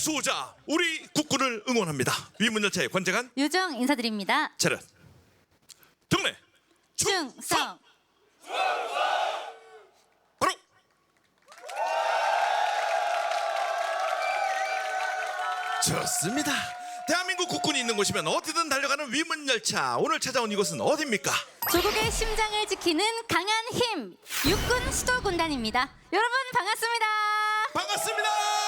수호자 우리 국군을 응원합니다. 위문열차의 관장한 유정 인사드립니다. 차렷 경례 충성. 바로 좋습니다. 대한민국 국군이 있는 곳이면 어디든 달려가는 위문열차 오늘 찾아온 이곳은 어디입니까? 조국의 심장을 지키는 강한 힘 육군 수도군단입니다. 여러분 반갑습니다. 반갑습니다.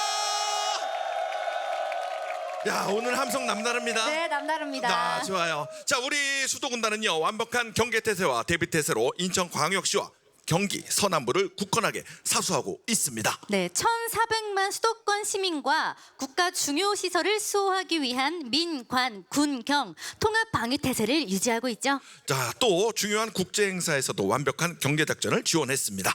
야 오늘 함성 남다릅니다. 네 남다릅니다. 아, 좋아요. 자, 우리 수도군단은요 완벽한 경계 태세와 대비 태세로 인천광역시와 경기 서남부를 굳건하게 사수하고 있습니다. 네, 1,400만 수도권 시민과 국가 중요 시설을 수호하기 위한 민관 군경 통합 방위 태세를 유지하고 있죠. 자, 또 중요한 국제 행사에서도 완벽한 경계 작전을 지원했습니다.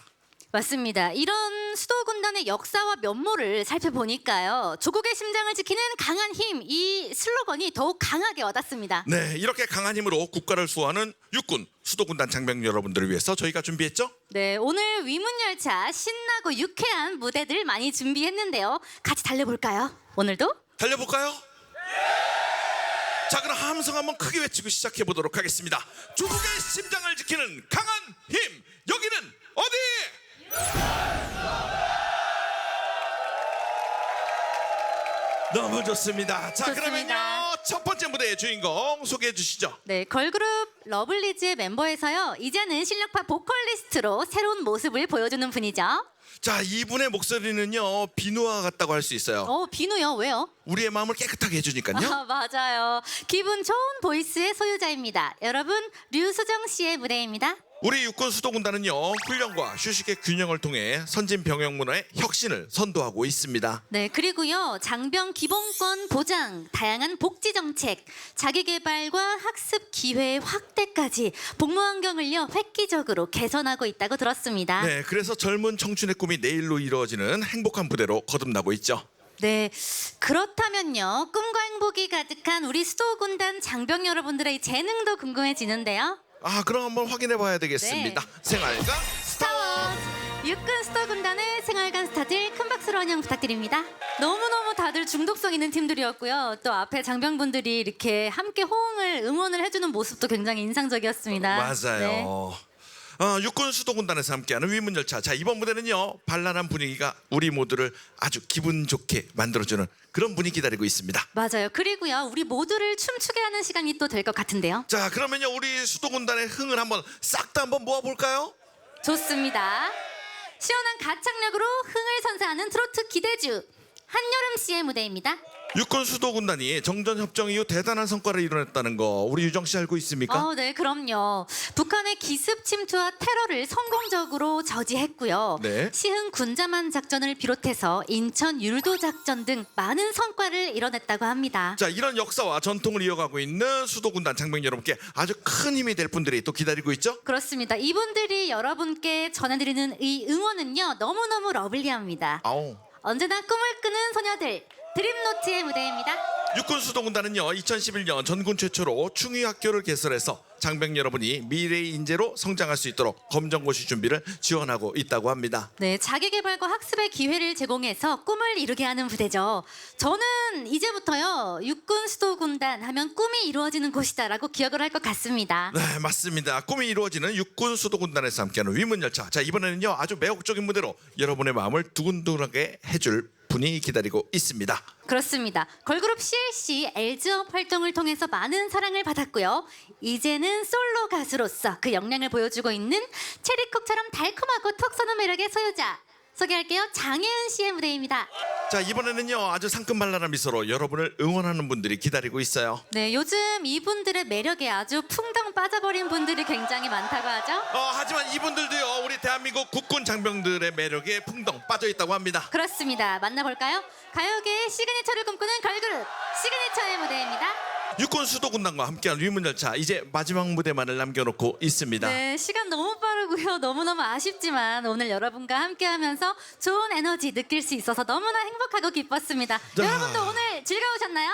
맞습니다. 이런 수도 군단의 역사와 면모를 살펴보니까요. 조국의 심장을 지키는 강한 힘, 이 슬로건이 더욱 강하게 와닿습니다. 네, 이렇게 강한 힘으로 국가를 수호하는 육군 수도 군단 장병 여러분들을 위해서 저희가 준비했죠? 네, 오늘 위문열차 신나고 유쾌한 무대들 많이 준비했는데요. 같이 달려볼까요? 오늘도? 달려볼까요? 자, 그럼 함성 한번 크게 외치고 시작해 보도록 하겠습니다. 조국의 심장을 지키는 강한 너무 좋습니다. 자, 좋습니다. 그러면요 첫 번째 무대의 주인공 소개해 주시죠. 네, 걸그룹 러블리즈의 멤버에서요. 이제는 실력파 보컬리스트로 새로운 모습을 보여주는 분이죠. 자, 이분의 목소리는요 비누와 같다고 할 수 있어요. 어, 비누요? 왜요? 우리의 마음을 깨끗하게 해주니까요. 아, 맞아요. 기분 좋은 보이스의 소유자입니다. 여러분, 류수정 씨의 무대입니다. 우리 육군 수도군단은요 훈련과 휴식의 균형을 통해 선진 병역 문화의 혁신을 선도하고 있습니다. 네, 그리고요. 장병 기본권 보장, 다양한 복지 정책, 자기 개발과 학습 기회 확대까지 복무 환경을요. 획기적으로 개선하고 있다고 들었습니다. 네, 그래서 젊은 청춘의 꿈이 내일로 이루어지는 행복한 부대로 거듭나고 있죠. 네, 그렇다면요. 꿈과 행복이 가득한 우리 수도군단 장병 여러분들의 재능도 궁금해지는데요. 아, 그럼 한번 확인해 봐야 되겠습니다. 네. 생활관 스타워즈 육군 스타 군단의 생활관 스타들 큰 박수로 환영 부탁드립니다. 너무너무 다들 중독성 있는 팀들이었고요. 또 앞에 장병분들이 이렇게 함께 호응을 응원을 해주는 모습도 굉장히 인상적이었습니다. 맞아요. 네. 어, 육군 수도군단에서 함께하는 위문열차. 자, 이번 무대는요 발랄한 분위기가 우리 모두를 아주 기분 좋게 만들어주는 그런 분이 기다리고 있습니다. 맞아요. 그리고요, 우리 모두를 춤추게 하는 시간이 또 될 것 같은데요. 자, 그러면요 우리 수도군단의 흥을 한번 싹 다 한번 모아볼까요? 좋습니다. 시원한 가창력으로 흥을 선사하는 트로트 기대주 한여름 씨의 무대입니다. 육군 수도군단이 정전 협정 이후 대단한 성과를 이뤄냈다는 거 우리 유정 씨 알고 있습니까? 어, 네, 그럼요. 북한의 기습 침투와 테러를 성공적으로 저지했고요. 네. 시흥 군자만 작전을 비롯해서 인천 율도 작전 등 많은 성과를 이뤄냈다고 합니다. 자 이런 역사와 전통을 이어가고 있는 수도군단 장병 여러분께 아주 큰 힘이 될 분들이 또 기다리고 있죠. 그렇습니다. 이분들이 여러분께 전해드리는 이 응원은요 너무너무 러블리합니다. 아우. 언제나 꿈을 꾸는 소녀들 드림노트의 무대입니다. 육군 수도군단은요 2011년 전군 최초로 충의 학교를 개설해서 장병 여러분이 미래의 인재로 성장할 수 있도록 검정고시 준비를 지원하고 있다고 합니다. 네, 자기 개발과 학습의 기회를 제공해서 꿈을 이루게 하는 부대죠. 저는 이제부터요 육군 수도군단 하면 꿈이 이루어지는 곳이다라고 기억을 할 것 같습니다. 네 맞습니다. 꿈이 이루어지는 육군 수도군단에서 함께하는 위문열차. 자 이번에는요 아주 매혹적인 무대로 여러분의 마음을 두근두근하게 해줄 분이 기다리고 있습니다. 그렇습니다. 걸그룹 CLC 엘즈업 활동을 통해서 많은 사랑을 받았고요. 이제는 솔로 가수로서 그 역량을 보여주고 있는 체리콕처럼 달콤하고 턱 쏘는 매력의 소유자 소개할게요. 장혜은 씨의 무대입니다. 자 이번에는요 아주 상큼발랄한 미소로 여러분을 응원하는 분들이 기다리고 있어요. 네, 요즘 이분들의 매력에 아주 풍덩 빠져버린 분들이 굉장히 많다고 하죠. 어, 하지만 이분들도요 우리 대한민국 국군 장병들의 매력에 풍덩 빠져 있다고 합니다. 그렇습니다. 만나볼까요? 가요계의 시그니처를 꿈꾸는 걸그룹 시그니처의 무대입니다. 육군 수도군단과 함께한 위문열차 이제 마지막 무대만을 남겨놓고 있습니다. 네, 시간 너무 빠르고요. 너무너무 아쉽지만 오늘 여러분과 함께하면서 좋은 에너지 느낄 수 있어서 너무나 행복하고 기뻤습니다. 자. 여러분도 오늘 즐거우셨나요?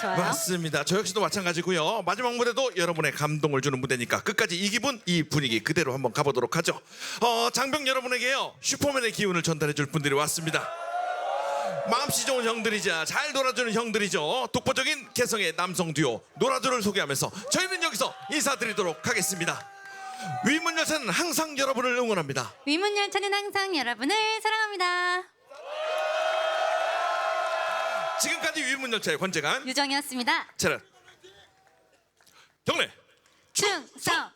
좋아요. 맞습니다. 저 역시도 마찬가지고요. 마지막 무대도 여러분의 감동을 주는 무대니까 끝까지 이 기분, 이 분위기 그대로 한번 가보도록 하죠. 어, 장병 여러분에게요 슈퍼맨의 기운을 전달해줄 분들이 왔습니다. 마음씨 좋은 형들이자 잘 놀아주는 형들이죠. 독보적인 개성의 남성 듀오 노라조를 소개하면서 저희는 여기서 인사드리도록 하겠습니다. 위문열차는 항상 여러분을 응원합니다. 위문열차는 항상 여러분을 사랑합니다. 지금까지 위문열차의 관제관 유정이었습니다. 차렷 경례 충성!